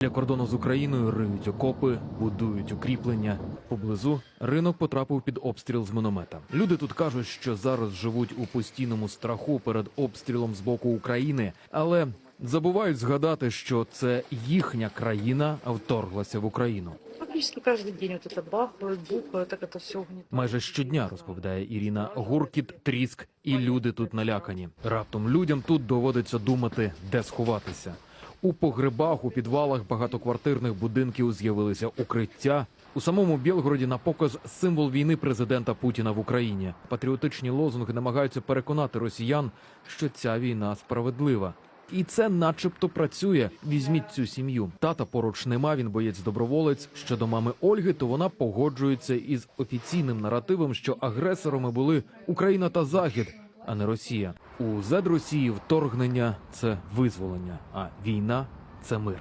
Для кордону з Україною риють окопи, будують укріплення. Поблизу ринок потрапив під обстріл з міномета. Люди тут кажуть, що зараз живуть у постійному страху перед обстрілом з боку України, але забувають згадати, що це їхня країна вторглася в Україну. Практически каждый день вот это бахают, бухают, так это все гнет. Майже щодня розповідає Ірина гуркіт, тріск, і люди тут налякані. Раптом людям тут доводиться думати, де сховатися. У погребах, у підвалах багатоквартирних будинків з'явилися укриття. У самому Білгороді на показ символ війни президента Путіна в Україні. Патріотичні лозунги намагаються переконати росіян, що ця війна справедлива. І це, начебто, працює. Візьміть цю сім'ю. Тата поруч нема. Він боєць доброволець. Щодо мами Ольги, то вона погоджується із офіційним наративом, що агресорами були Україна та Захід, а не Росія. У зад Росії вторгнення це визволення, а війна це мир.